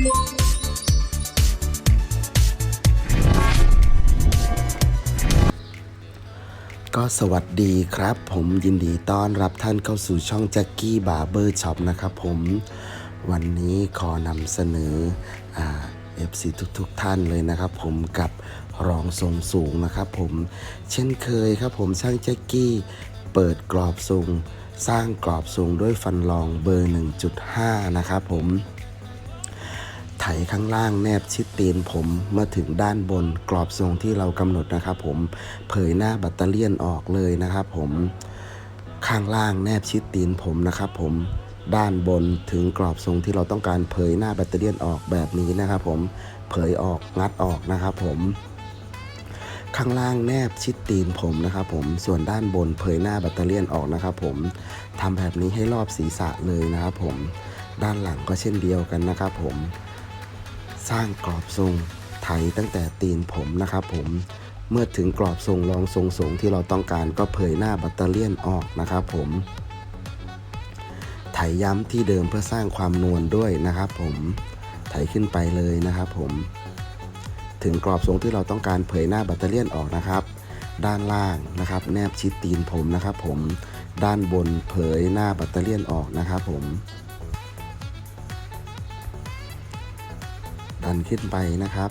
ก็สวัสดีครับ ผมยินดีต้อนรับท่านเข้าสู่ช่องแจ็คกี้บาร์เบอร์ช็อปนะครับผมวันนี้ขอนำเสนอเอ่า FC ทุกๆทท่านเลยนะครับ ผมกับรองทรงสูงนะครับผมเช่นเคยครับผมช่างแจ็คกี้เปิดกรอบทรง สร้างกรอบทรงด้วยฟันรองเบอร์ 1.5 นะครับผม ถข้างล่างแนบชิดตีนผมเมื่อถึงด้านบนกรอบทรงที่เรากำหนดนะครับผมเผยหน้าแบัตเตอเลียนออกเลยนะครับผมข้างล่างแนบชิดตีนผมนะครับผมด้านบนถึงกรอบทรงที่เราต้องการเผยหน้าแบตเตอเลียนออกแบบนี้นะครับผมเผยออกงัดออกนะครับผมข้างล่างแนบชิดตีนผมนะครับผมส่วนด้านบนเผยหน้าแบตเตอเลียนออกนะครับผมทำแบบนี้ให้รอบศีรษะเลยนะครับผมด้านหลังก็เช่นเดียวกันนะครับผม สร้างกรอบทรงไถตั้งแต่ตีนผมนะครับผมเมื่อถึงกรอบทรงรองทรงสูงที่เราต้องการก็เผยหน้าแบัตเตอเลียนออกนะครับผมไถย้ำที่เดิมเพื่อสร้างความนวลด้วยนะครับผมไถขึ้นไปเลยนะครับผม ถึงกรอบทรงที่เราต้องการเผยหน้าแบัตเตอเลียนออกนะครับ ด้านล่างนะครับ แนบชิดตีนผมนะครับ ผมด้านบนเผยหน้าแบัตเตอเลียนออกนะครับผม ดันขึ้นไปนะครับ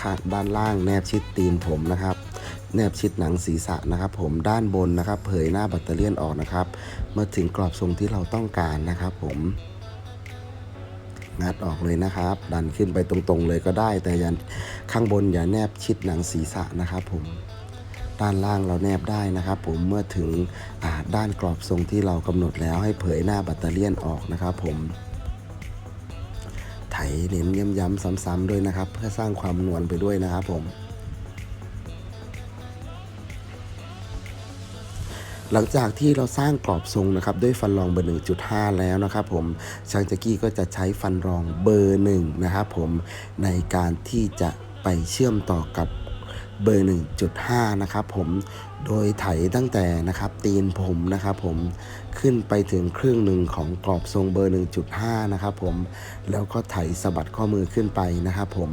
ข้างด้านล่างแนบชิดตีนผมนะครับ แนบชิดหนังศีรษะนะครับ ผมด้านบนนะครับ เผยหน้าแบัตเตอเลียนออกนะครับเมื่อถึงกรอบทรงที่เราต้องการนะครับ ผมงัดออกเลยนะครับ ดันขึ้นไปตรงๆเลยก็ได้ แต่ย่าข้างบนอย่าแนบชิดหนังศีรษะนะครับ ผมด้านล่างเราแนบได้นะครับ ผมเมื่อถึงด้านกรอบทรงที่เรากำหนดแล้วให้เผยหน้าแบัตเตอเลียนออกนะครับ ผม ไถเน้นย้ำๆซ้ำๆด้วยนะครับ เพื่อสร้างความนวลไปด้วยนะครับผม หลังจากที่เราสร้างกรอบทรงนะครับ ด้วยฟันรองเบอร์ 1.5 แล้วนะครับผมช่างจ็กกี้ก็จะใช้ฟันรองเบอร์1นะครับผมในการที่จะไปเชื่อมต่อกับ เบอร์ 1.5 นะครับผม โดยไถตั้งแต่นะครับตีนผมนะครับผมขึ้นไปถึงครึ่งหนึ่งของกรอบทรงเบอร์ 1.5 นะครับผม แล้วก็ไถสะบัดข้อมือขึ้นไปนะครับผม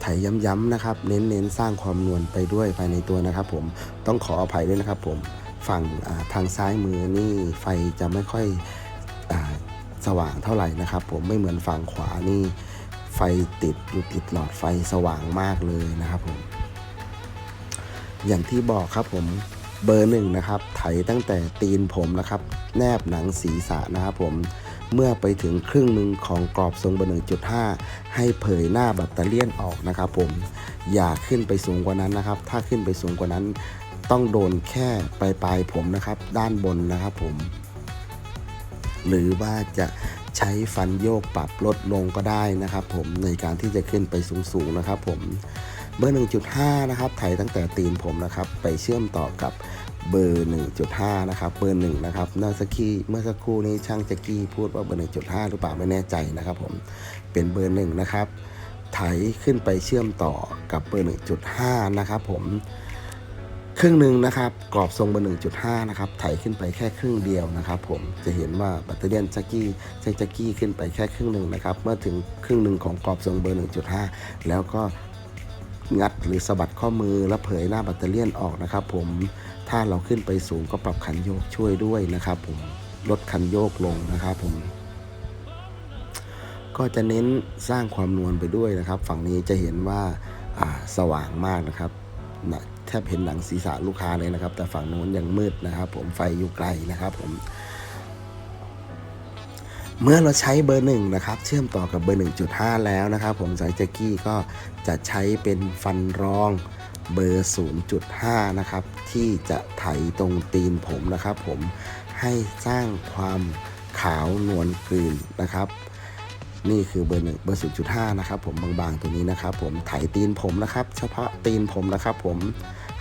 ไถย้ำๆนะครับ เน้นๆ สร้างความนวลไปด้วยภายในตัวนะครับผม ต้องขออภัยด้วยนะครับผม ฝั่งทางซ้ายมือนี่ไฟจะไม่ค่อยอสว่างเท่าไหร่นะครับผม ไม่เหมือนฝั่งขวานี่ ไฟติดอยู่ติดหลอดไฟสว่างมากเลยนะครับผม อย่างที่บอกครับผมเบอร์หนึ่งนะครับ ไถตั้งแต่ตีนผมนะครับ แนบหนังศีรษะนะครับผมเมื่อไปถึงครึ่งหนึ่งของกรอบทรงเบอร์1.5ให้เผยหน้าแบตเตอเลียนออกนะครับผมอย่าขึ้นไปสูงกว่านั้นนะครับ ถ้าขึ้นไปสูงกว่านั้น ต้องโดนแค่ปลายปลายผมนะครับ ด้านบนนะครับผม หรือว่าจะ ใช้ฟันโยกปรับลดลงก็ได้นะครับ ผมในการที่จะขึ้นไปสูงๆนะครับ ผมเบอร์ 1.5 นะครับไถตั้งแต่ตีนผมนะครับ ไปเชื่อมต่อกับเบอร์ 1.5 นะครับ เบอร์ 1 นะครับเมื่อสักครู่เมื่อสักครู่นี้ช่างจ็กกี้พูดว่าเบอร์ 1.5 หรือเปล่าไม่แน่ใจนะครับ ผม เป็นเบอร์ 1 นะครับ ไถขึ้นไปเชื่อมต่อกับเบอร์ 1.5 นะครับ ผม ครึ่งหนึ่งนะครับกรอบทรงเบอร์1.5 นะครับไถขึ้นไปแค่ครึ่งเดียวนะครับผมจะเห็นว่าแบตเตอรี่จ็กกี้ใช้จ็กกี้ขึ้นไปแค่ครึ่งหนึ่งนะครับเมื่อถึงครึ่งหนึ่งของกรอบทรงเบอร์ 1.5 แล้วก็งัดหรือสะบัดข้อมือแล้วเผยหน้าแบตเตอรี่ออกนะครับผมถ้าเราขึ้นไปสูงก็ปรับคันโยกช่วยด้วยนะครับผมลดคันโยกลงนะครับผมก็จะเน้นสร้างความนวลไปด้วยนะครับ ฝั่งนี้จะเห็นว่าาสว่างมากนะครับ แทบเห็นหนังศีรษะลูกค้าเลยนะครับ แต่ฝั่งโน้นยังมืดนะครับ ผมไฟอยู่ไกลนะครับผม เมื่อเราใช้เบอร์หนึ่งนะครับ เชื่อมต่อกับเบอร์ 1.5 แล้วนะครับ ผมสายแจ็กกี้ก็จะใช้เป็นฟันรองเบอร์ 0.5 นะครับ ที่จะไถตรงตีนผมนะครับ ผมให้สร้างความขาวนวลกลืนนะครับ นี่คือเบอร์หนึ่งเบอร์0.5นะครับผมบางๆตัวนี้นะครับ ผมไถตีนผมนะครับ เฉพาะตีนผมนะครับ ผม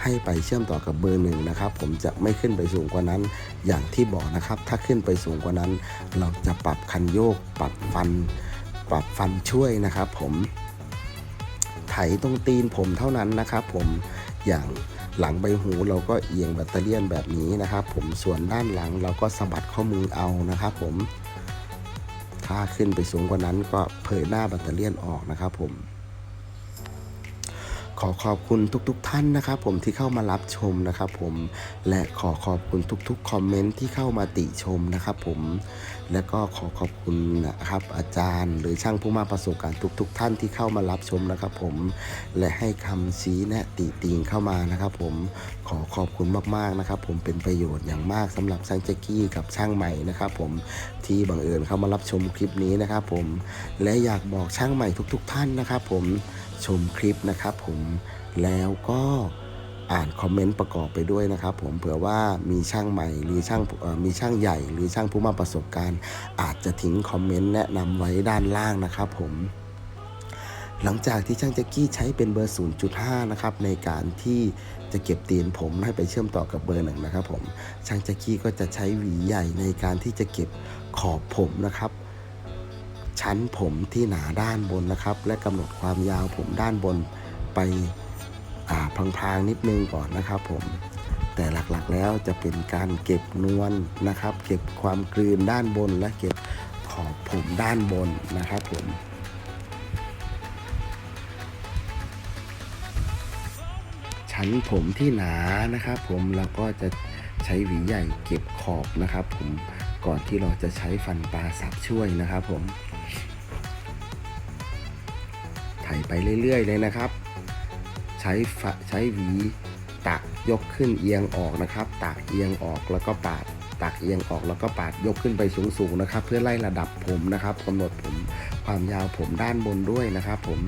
ให้ไปเชื่อมต่อกับเบอร์หนึ่งนะครับ ผมจะไม่ขึ้นไปสูงกว่านั้น อย่างที่บอกนะครับ ถ้าขึ้นไปสูงกว่านั้น เราจะปรับคันโยก ปรับฟัน ปรับฟันช่วยนะครับ ผมไถตรงตีนผมเท่านั้นนะครับ ผมอย่างหลังใบหูเราก็เอียงแบตเตอรี่ยนแบบนี้นะครับ ผมส่วนด้านหลังเราก็สะบัดข้อมือเอานะครับ ผม ถ้าขึ้นไปสูงกว่านั้นก็เผยหน้าแบตเตอรี่ออกนะครับผม ขอขอบคุณทุกๆทท่านนะครับผมที่เข้ามารับชมนะครับผมและขอขอบคุณทุกๆคอมเมนต์ที่เข้ามาติชมนะครับผมและก็ขอขอบคุณนะครับอาจารย์ หรือช่างผู้มาประสบการณ์ทุกๆท่านที่เข้ามารับชมนะครับผมและให้คำชี้แนะติติงเข้ามานะครับผมขอขอบคุณมากๆนะครับผมเป็นประโยชน์อย่างมากสำหรับช่างแจ็กกี้กับช่างใหม่นะครับผมที่บังเอิญเข้ามารับชมคลิปนี้นะครับผมและอยากบอกช่างใหม่ทุก ๆ ท่านนะครับผม ชมคลิปนะครับผมแล้วก็อ่านคอมเมนต์ประกอบไปด้วยนะครับผมเผื่อว่ามีช่างใหม่หรือช่างมีช่างใหญ่ หรือช่างผู้มาประสบการณ์ อาจจะทิ้งคอมเมนต์แนะนำไว้ด้านล่างนะครับผมหลังจากที่ช่างแจ็กกี้ใช้เป็นเบอร์ 0.5 นะครับในการที่จะเก็บตีนผมให้ไปเชื่อมต่อกับเบอร์หนึ่งนะครับผมช่างแจ็กกี้ก็จะใช้หวีใหญ่ในการที่จะเก็บขอบผมนะครับ ชั้นผมที่หนาด้านบนนะครับ และกำหนดความยาวผมด้านบนไปพลางๆนิดนึงก่อนนะครับผมแต่หลักๆแล้วจะเป็นการเก็บนวลนะครับ เก็บความกลืนด้านบนและเก็บขอบผมด้านบนนะครับผมชั้นผมที่หนานะครับผมเราก็จะใช้หวีใหญ่เก็บขอบนะครับ ผมก่อนที่เราจะใช้ฟันปลาสับช่วยนะครับผม ไถไปเรื่อย ๆ เลยนะครับ ใช้ใช้หวีตักยกขึ้นเอียงออกนะครับ ตักเอียงออกแล้วก็ปาดตักเอียงออกแล้วก็ปาดยกขึ้นไปสูงๆนะครับ เพื่อไล่ระดับผมนะครับกำหนดผมความยาวผมด้านบนด้วยนะครับ ผม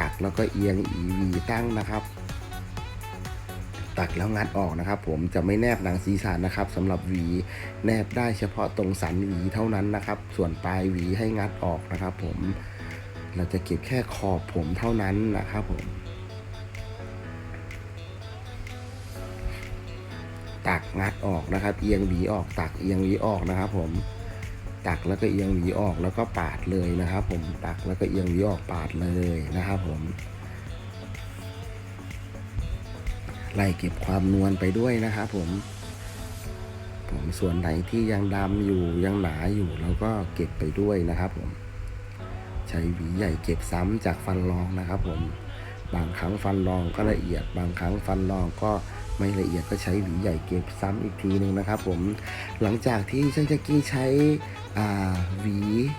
ตักแล้วก็เอียงอีหวีตั้งนะครับ ตักแล้วงัดออกนะครับ ผมจะไม่แนบหนังศีรษะนะครับสำหรับหวีแนบได้เฉพาะตรงสันหวีเท่านั้นนะครับ ส่วนปลายหวีให้งัดออกนะครับ ผม เราจะเก็บแค่ขอบผมเท่านั้นนะครับผม ตักงัดออกนะครับ เอียงหวีออกตักเอียงหวีออกนะครับ ผม ตักแล้วก็เอียงหวีออกแล้วก็ปาดเลยนะครับ ผม ตักแล้วก็เอียงหวีออกปาดเลยนะครับ ผม ไล่เก็บความนวลไปด้วยนะครับผมผมส่วนไหนที่ยังดำอยู่ยังหนาอยู่เราก็เก็บไปด้วยนะครับผม ใช้หวีใหญ่เก็บซ้ำจากฟันรองนะครับ ผมบางครั้งฟันรองก็ละเอียด บางครั้งฟันรองก็ไม่ละเอียดก็ใช้หวีใหญ่เก็บซ้ำอีกทีหนึ่งนะครับ ผมหลังจากที่ช่างแจ็กกี้ใช้หวี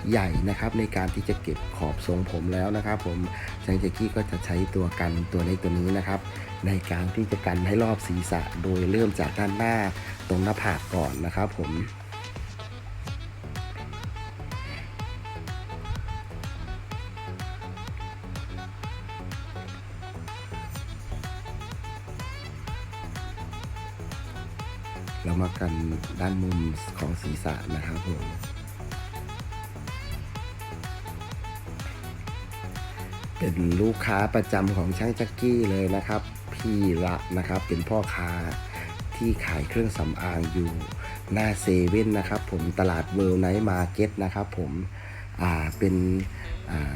ใหญ่นะครับ ในการที่จะเก็บขอบทรงผมแล้วนะครับ ผมช่างแจ็กกี้ก็จะใช้ตัวกันตัวเล็กตัวนี้นะครับ ในการที่จะกันให้รอบศีรษะโดยเริ่มจากด้านหน้าตรงหน้าผากก่อนนะครับ ผม เรามากันด้านมุมของศีรษะนะครับผมเป็นลูกค้าประจำของช่างจักกี้เลยนะครับ พี่ละนะครับเป็นพ่อค้าที่ขายเครื่องสำอางอยู่หน้าเซเว่นนะครับ ผมตลาดเวิลด์ไนท์มาร์เก็ตนะครับผมอ่าเป็นอ่า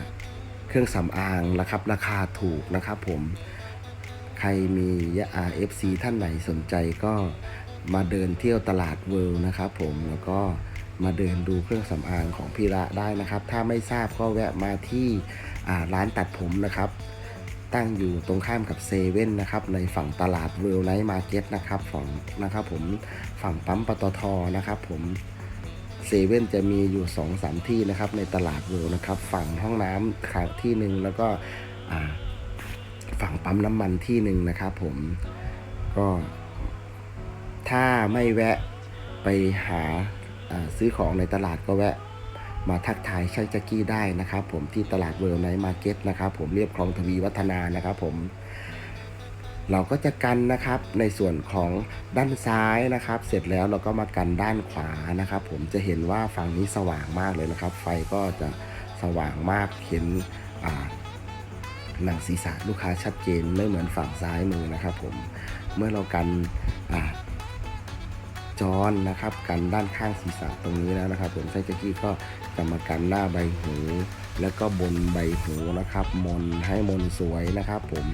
เครื่องสำอางนะครับราคาถูกนะครับผมใครมียา FC ท่านไหนสนใจก็ มาเดินเที่ยวตลาดเวิลด์นะครับ ผมแล้วก็มาเดินดูเครื่องสำอางของพี่ละได้นะครับ ถ้าไม่ทราบก็แวะมาที่ร้านตัดผมนะครับ ตั้งอยู่ตรงข้ามกับเซเว่นนะครับ ในฝั่งตลาดเวลไนท์มาร์เก็ตนะครับฝั่งนะครับผมฝั่งปั๊มปตทนะครับ ผมเซเว่นจะมีอยู่2อสามที่นะครับ ในตลาดเวลนะครับ ฝั่งห้องน้ำขาที่หนึ่งแล้วก็ฝั่งปั๊มน้ำมันที่หนึ่งนะครับ ผมก็ ถ้าไม่แวะไปหาซื้อของในตลาดก็แวะมาทักทายช่างแจ็กกี้ได้นะครับผมที่ตลาดเวิลด์ไนท์มาร์เก็ตนะครับผมเรียบคลองทวีวัฒนานะครับผมเราก็จะกันนะครับในส่วนของด้านซ้ายนะครับ เสร็จแล้วเราก็มากันด้านขวานะครับ ผมจะเห็นว่าฝั่งนี้สว่างมากเลยนะครับ ไฟก็จะสว่างมากเห็นหนังศีรษะลูกค้าชัดเจนไม่เหมือนฝั่งซ้ายมือนะครับ ผมเมื่อเรากันอ่า จอนนะครับกันด้านข้างศีรษะตรงนี้แล้วนะครับผมไซจ็กี้ก็จะมากันหน้าใบหู แล้วก็บนใบหูนะครับ มนให้มนสวยนะครับผม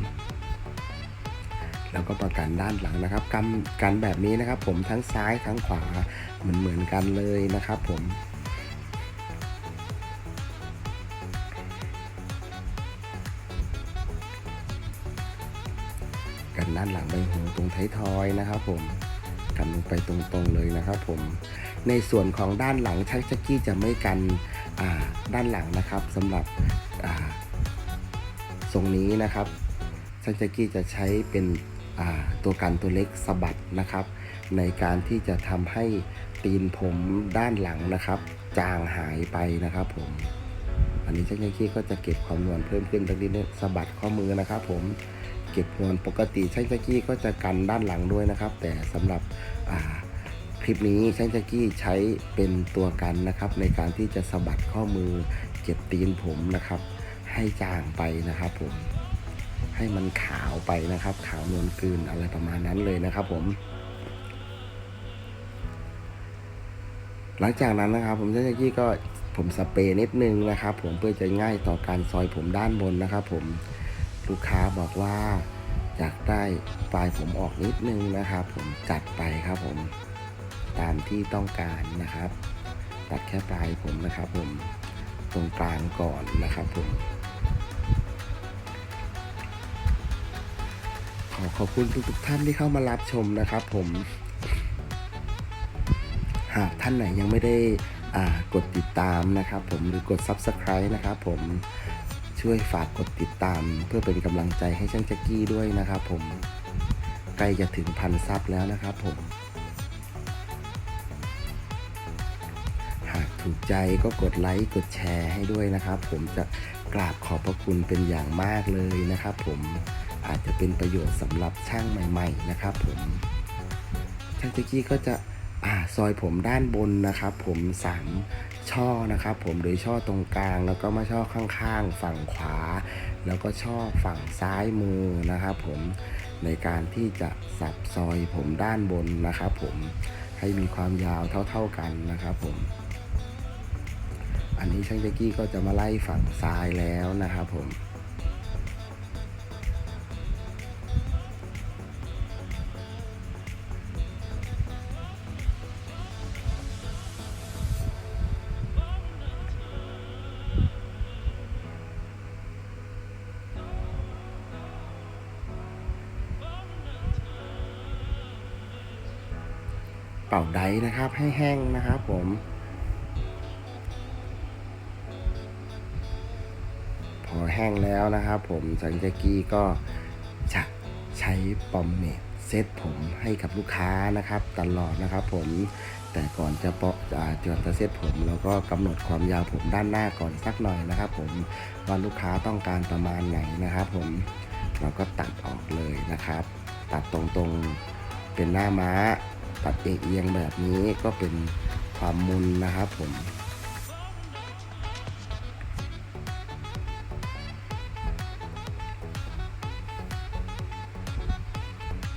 แล้วก็ประกันด้านหลังนะครับกันกันแบบนี้นะครับ ผมทั้งซ้ายทั้งขวาเหมือนเหมือนกันเลยนะครับผมกันด้านหลังใบหูตรงท้าทอยนะครับผม กันลงไปตรงๆเลยนะครับผมในส่วนของด้านหลังช่างจักกี้จะไม่กันด้านหลังนะครับสำหรับทรงนี้นะครับช่างจักกี้จะใช้เป็นตัวกันตัวเล็กสะบัดนะครับ ในการที่จะทำให้ตีนผมด้านหลังนะครับ จางหายไปนะครับผมอันนี้ช่างกี้ก็จะเก็บความนวลเพิ่มขึ้นตรงนี้เนี่ยสะบัดข้อมือนะครับผม ก็บนวลปกติช่างกี้ก็จะกันด้านหลังด้วยนะครับ แต่สำหรับคลิปนี้ช่างกี้ใช้เป็นตัวกันนะครับ ในการที่จะสะบัดข้อมือเก็บตีนผมนะครับ ให้จางไปนะครับผมให้มันขาวไปนะครับ ขาวนวลกลืนอะไรประมาณนั้นเลยนะครับผม หลังจากนั้นนะครับ ผมเจ้าหน้าที่ก็ผมสเปรย์นิดนึงนะครับ ผมเพื่อจะง่ายต่อการซอยผมด้านบนนะครับ ผม ลูกค้าบอกว่าอยากได้ปลายผมออกนิดนึงนะครับ ผมจัดไปครับผมตามที่ต้องการนะครับ ตัดแค่ปลายผมนะครับผมตรงกลางก่อนนะครับผมขอขอบคุณทุกๆท่านที่เข้ามารับชมนะครับผมหากท่านไหนยังไม่ได้กดติดตามนะครับผมหรือกด Subscribe นะครับผม ช่วยฝากกดติดตาม เพื่อเป็นกำลังใจให้ช่างแจ็กกี้ด้วยนะครับผมใกล้จะถึงพันซับแล้วนะครับผม หากถูกใจก็กดไลค์กดแชร์ให้ด้วยนะครับ ผมจะกราบขอบพระคุณเป็นอย่างมากเลยนะครับ ผมอาจจะเป็นประโยชน์สำหรับช่างใหม่ ๆ นะครับ ผมช่างแจ็กกี้ก็จะอ่าซอยผมด้านบนนะครับ ผมสาม ช่อนะครับผมโดยช่อตรงกลางแล้วก็มาช่อข้างๆ ฝั่งขวา แล้วก็ช่อฝั่งซ้ายมือนะครับผมในการที่จะสับซอยผมด้านบนนะครับผมให้มีความยาวเท่าๆกันนะครับผมอันนี้ช่างแจ็กกี้ก็จะมาไล่ฝั่งซ้ายแล้วนะครับผม ป่าไดนะครับ ให้แห้งนะครับผม พอแห้งแล้วนะครับผมสังเจกี้ก็จะใช้ปอมเมดเซตผมให้กับลูกค้านะครับ ตลอดนะครับผมแต่ก่อนจะเปาะอ่าจอนจะเซตผมแล้วก็กำหนดความยาวผมด้านหน้าก่อนสักหน่อยนะครับ ผมว่าลูกค้าต้องการประมาณไหนนะครับ ผมเราก็ตัดออกเลยนะครับ ตัดตรงๆเป็นหน้าม้า ตัดเอียงแบบนี้ก็เป็นความมุนนะครับผม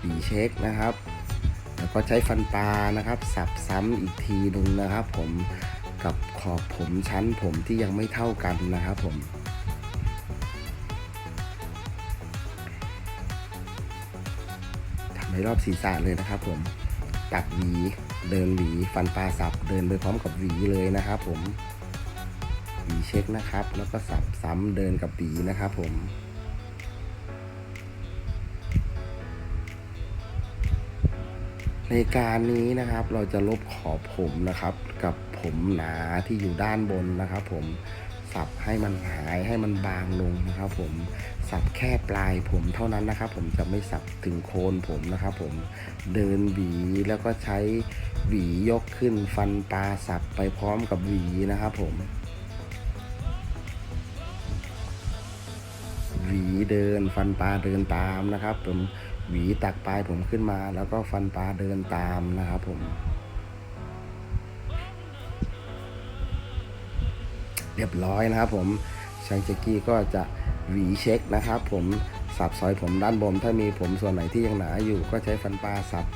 ปีเช็คนะครับ แล้วก็ใช้ฟันปลานะครับ สับซ้ำอีกทีหนึ่งนะครับ ผมกับขอบผมชั้นผมที่ยังไม่เท่ากันนะครับผมทำให้รอบศีรษะเลยนะครับผม ตัดหวี เดินหวี ฟันปลาสับ เดินไปพร้อมกับหวีเลยนะครับผมหวีเช็คนะครับ แล้วก็สับซ้ำเดินกับหวีนะครับผมในการนี้นะครับเราจะลบขอบผมนะครับ กับผมหนาที่อยู่ด้านบนนะครับ ผม สับให้มันหายให้มันบางลงนะครับผมสับแค่ปลายผมเท่านั้นนะครับผมจะไม่สับถึงโคนผมนะครับผมเดินหวีแล้วก็ใช้หวียกขึ้นฟันปลาสับไปพร้อมกับหวีนะครับผมหวีเดินฟันปลาเดินตามนะครับผมหวีตักปลายผมขึ้นมา แล้วก็ฟันปลาเดินตามนะครับผม เรียบร้อยนะครับผมช่างเจกกี้ก็จะหวีเช็คนะครับ ผมสับซอยผมด้านบนถ้ามีผมส่วนไหนที่ยังหนาอยู่ก็ใช้ฟันปลาสับ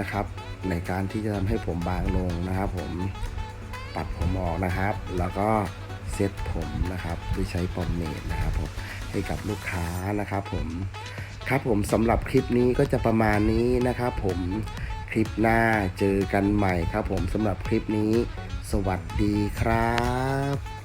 นะครับ ในการที่จะทำให้ผมบางลงนะครับ ผมปัดผมออกนะครับ แล้วก็เซ็ตผมนะครับโดยใช้ปอมเมดนะครับผมให้กับลูกค้านะครับ ผมครับผมสำหรับคลิปนี้ก็จะประมาณนี้นะครับ ผมคลิปหน้าเจอกันใหม่ครับ ผมสำหรับคลิปนี้ สวัสดีครับ